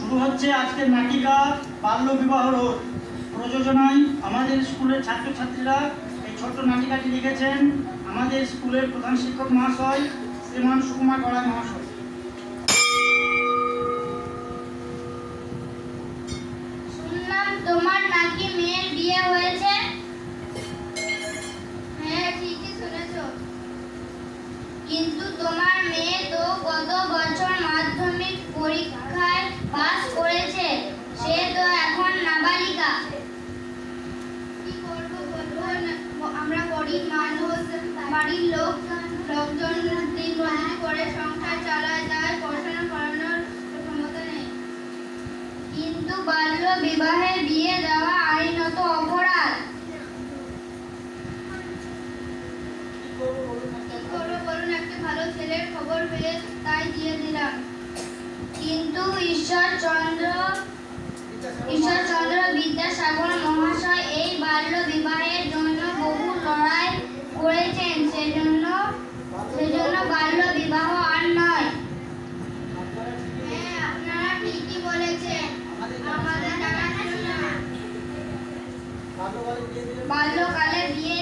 শুরু হচ্ছে আজকের নাটিকা বাল্য বিবাহ রোধ। প্রযোজনায় আমাদের স্কুলের ছাত্রছাত্রীরা এই ছোট্ট নাটিকাটি লিখেছেন আমাদের স্কুলের প্রধান শিক্ষক মহাশয় শ্রীমান সুকুমার গড়াই মহাশয়। শুনলাম তোমার মেয়ের বিয়ে হয়েছে। হ্যাঁ ঠিকই কিন্তু তোমার মেয়ে বাড়ির লোক, লোকজন করে সংসার চালায় পড়াশোনা ক্ষমতা নেই। কিন্তু বাল্য বিয়ে দেওয়া আইনত অপরাধ। বলুন, একটা ভালো ছেলের খবর পেয়ে তাই দিয়ে দিলাম। কিন্তু ঈশ্বরচন্দ্র বাল্যকালে বিয়ে